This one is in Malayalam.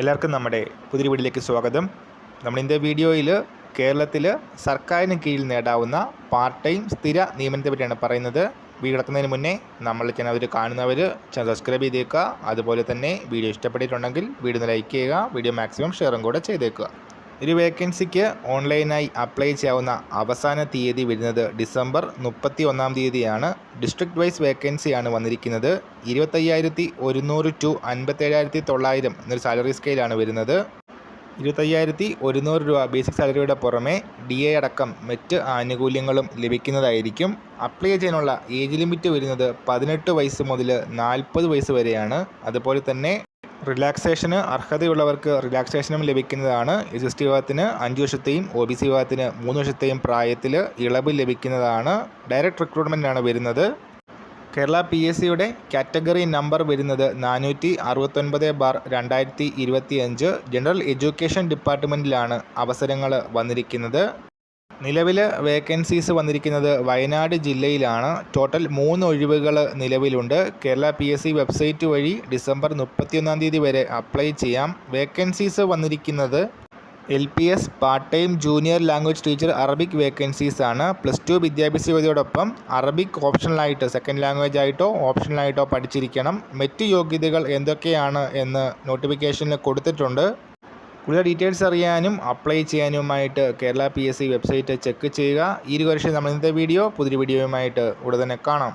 എല്ലാവർക്കും നമ്മുടെ പുതിയ വീട്ടിലേക്ക് സ്വാഗതം. നമ്മൾ ഇന്നത്തെ വീഡിയോയിൽ കേരളത്തിൽ സർക്കാരിന് കീഴിൽ നേടാവുന്ന പാർട്ട് ടൈം സ്ഥിര നിയമനത്തെ പറ്റിയാണ് പറയുന്നത്. വീഡിയോ നടത്തുന്നതിന് മുന്നേ നമ്മൾ ചാനൽ കാണുന്നവർ ചാനൽ സബ്സ്ക്രൈബ് ചെയ്തേക്കുക. അതുപോലെ തന്നെ വീഡിയോ ഇഷ്ടപ്പെട്ടിട്ടുണ്ടെങ്കിൽ വീഡിയോ ലൈക്ക് ചെയ്യുക. വീഡിയോ മാക്സിമം ഷെയറും കൂടെ ചെയ്തേക്കുക. ഒരു വേക്കൻസിക്ക് ഓൺലൈനായി അപ്ലൈ ചെയ്യാവുന്ന അവസാന തീയതി വരുന്നത് ഡിസംബർ മുപ്പത്തി ഒന്നാം തീയതിയാണ് ഡിസ്ട്രിക്ട് വൈസ് വേക്കൻസിയാണ് വന്നിരിക്കുന്നത്. ഇരുപത്തയ്യായിരത്തി ഒരുന്നൂറ് ടു അൻപത്തേഴായിരത്തി തൊള്ളായിരം എന്നൊരു സാലറി സ്കെയിലാണ് വരുന്നത്. ഇരുപത്തയ്യായിരത്തി ഒരുന്നൂറ് രൂപ ബേസിക് സാലറിയുടെ പുറമെ ഡി എ അടക്കം മറ്റ് ആനുകൂല്യങ്ങളും ലഭിക്കുന്നതായിരിക്കും. അപ്ലൈ ചെയ്യാനുള്ള ഏജ് ലിമിറ്റ് വരുന്നത് പതിനെട്ട് വയസ്സ് മുതൽ നാൽപ്പത് വയസ്സ് വരെയാണ്. അതുപോലെ തന്നെ റിലാക്സേഷന് അർഹതയുള്ളവർക്ക് റിലാക്സേഷനും ലഭിക്കുന്നതാണ്. എസ് എസ് ടി വിഭാഗത്തിന് അഞ്ച് വർഷത്തെയും ഒ ബി സി വിഭാഗത്തിന് മൂന്ന് വർഷത്തെയും പ്രായത്തിൽ ഇളവ് ലഭിക്കുന്നതാണ്. ഡയറക്റ്റ് റിക്രൂട്ട്മെന്റാണ് വരുന്നത്. കേരള പി എസ് സിയുടെ കാറ്റഗറി നമ്പർ വരുന്നത് നാനൂറ്റി അറുപത്തൊൻപത് ബാർ രണ്ടായിരത്തി ഇരുപത്തി അഞ്ച് ജനറൽ എഡ്യൂക്കേഷൻ ഡിപ്പാർട്ട്മെന്റിലാണ് അവസരങ്ങൾ വന്നിരിക്കുന്നത്. നിലവിൽ വേക്കൻസീസ് വന്നിരിക്കുന്നത് വയനാട് ജില്ലയിലാണ്. ടോട്ടൽ മൂന്ന് ഒഴിവുകൾ നിലവിലുണ്ട്. Kerala P S C website വഴി ഡിസംബർ മുപ്പത്തിയൊന്നാം തീയതി വരെ അപ്ലൈ ചെയ്യാം. വേക്കൻസീസ് വന്നിരിക്കുന്നത് L P S part time junior language teacher Arabic vacancies ആണ്. പ്ലസ് ടു വിദ്യാഭ്യാസ യോഗ്യതയോടൊപ്പം അറബിക് ഓപ്ഷണലായിട്ട് സെക്കൻഡ് ലാംഗ്വേജ് ആയിട്ടോ ഓപ്ഷണലായിട്ടോ പഠിച്ചിരിക്കണം. മറ്റ് യോഗ്യതകൾ എന്തൊക്കെയാണ് എന്ന് നോട്ടിഫിക്കേഷനിൽ കൊടുത്തിട്ടുണ്ട്. കൂടുതൽ ഡീറ്റെയിൽസ് അറിയാനും apply ചെയ്യാനുമായിട്ട് Kerala P S C website check ചെയ്യുക. ഈ ഒരു വർഷം നമ്മൾ ഇന്നത്തെ വീഡിയോ പുതിയ വീഡിയോയുമായിട്ട് ഉടനെ കാണാം.